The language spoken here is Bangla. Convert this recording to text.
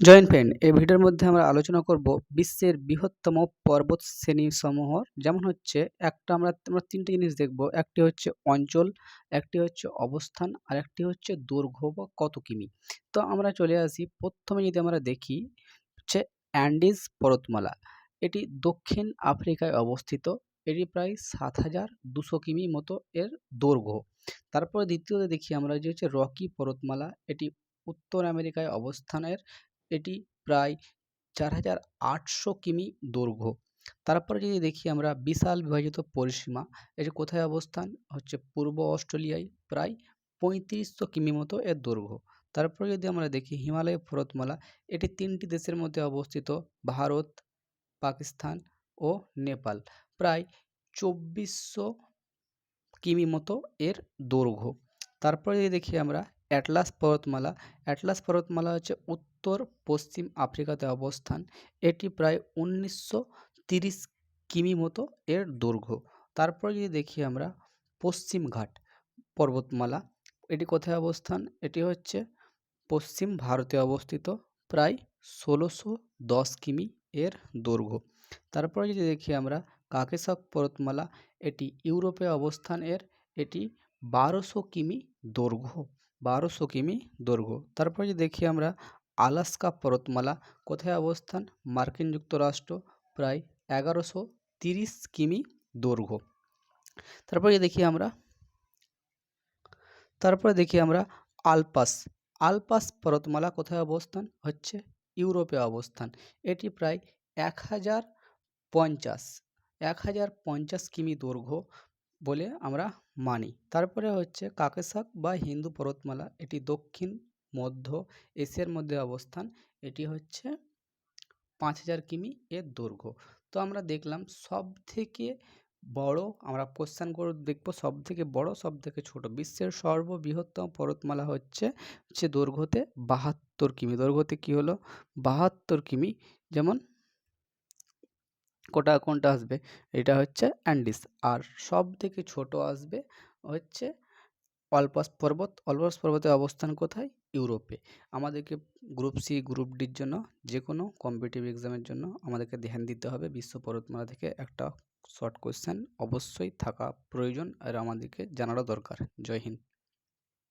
জয়েন্ট ফ্রেন্ড, এই ভিডিওর মধ্যে আমরা আলোচনা করব বিশ্বের বৃহত্তম পর্বত শ্রেণীসমূহ। যেমন হচ্ছে, একটা আমরা আমরা তিনটে জিনিস দেখব। একটি হচ্ছে অঞ্চল, একটি হচ্ছে অবস্থান, আর একটি হচ্ছে দৈর্ঘ্য বা কত কিমি। তো আমরা চলে আসি, প্রথমে যদি আমরা দেখি, হচ্ছে অ্যান্ডিজ পর্বতমালা। এটি দক্ষিণ আফ্রিকায় অবস্থিত। এটি প্রায় সাত হাজার দুশো কিমি মতো এর দৈর্ঘ্য। তারপরে দ্বিতীয়তে দেখি আমরা যে হচ্ছে রকি পর্বতমালা। এটি উত্তর আমেরিকায় অবস্থানের এটি প্রায় চার হাজার আটশো কিমি দৈর্ঘ্য। তারপরে যদি দেখি আমরা বিশাল বিভাজিত পরিসীমা এটি কোথায় অবস্থান? হচ্ছে পূর্ব অস্ট্রেলিয়ায় প্রায় পঁয়ত্রিশশো কিমি মতো এর দৈর্ঘ্য। তারপরে যদি আমরা দেখি হিমালয় পর্বতমালা, এটি তিনটি দেশের মধ্যে অবস্থিত, ভারত, পাকিস্তান ও নেপাল। প্রায় চব্বিশশো কিমি মতো এর দৈর্ঘ্য। তারপরে যদি দেখি আমরা অ্যাটলাস পর্বতমালা। অ্যাটলাস পর্বতমালা হচ্ছে উত্তর পশ্চিম আফ্রিকাতে অবস্থান। এটি প্রায় উনিশশো তিরিশ কিমি মতো এর দৈর্ঘ্য। তারপরে যদি দেখি আমরা পশ্চিম ঘাট পর্বতমালা, এটি কোথায় অবস্থান? এটি হচ্ছে পশ্চিম ভারতে অবস্থিত, প্রায় ষোলোশো দশ কিমি এর দৈর্ঘ্য। তারপরে যদি দেখি আমরা কাকেশক পর্বতমালা, এটি ইউরোপে অবস্থান এর, এটি বারোশো কিমি দৈর্ঘ্য। বারোশো কিমি দৈর্ঘ্য। তারপরে যদি দেখি আমরা, আলাস্কা পর্বতমালা, কোথায় অবস্থান? মার্কিন যুক্তরাষ্ট্র, প্রায় এগারোশো তিরিশ কিমি দৈর্ঘ্য। তারপরে দেখি আমরা, তারপরে দেখি আমরা আলপাস। আলপাস পর্বতমালা কোথায় অবস্থান? হচ্ছে ইউরোপে অবস্থান। এটি প্রায় এক হাজার পঞ্চাশ, এক হাজার পঞ্চাশ কিমি দৈর্ঘ্য। বলে আমরা মানি। তারপরে হচ্ছে কাকেশাক বা হিন্দু পর্বতমালা, এটি দক্ষিণ, মধ্য এশিয়ার মধ্যে অবস্থান। এটি হচ্ছে পাঁচ হাজার কিমি এর দৈর্ঘ্য। তো আমরা দেখলাম সব থেকে বড়, আমরা কোশ্চেন করে দেখব সব থেকে বড় সব থেকে ছোট। বিশ্বের সর্ববৃহত্তম পর্বতমালা হচ্ছে হচ্ছে দৈর্ঘ্যতে বাহাত্তর কিমি। দৈর্ঘ্যতে কী হলো? বাহাত্তর কিমি। যেমন কোটা কোনটা আসবে? এটা হচ্ছে অ্যান্ডিস। আর সব থেকে ছোট আসবে হচ্ছে অলপাস পর্বত। অলপাস পর্বতের অবস্থান কোথায়? ইউরোপে। আমাদেরকে গ্রুপ সি, গ্রুপ ডির জন্য যে কোনো কম্পিটিটিভ এক্সামের জন্য আমাদেরকে ধ্যান দিতে হবে। বিশ্ব পর্বতমালা থেকে একটা শর্ট কোয়েশ্চেন অবশ্যই থাকা প্রয়োজন আর আমাদেরকে জানারও দরকার। জয় হিন্দ।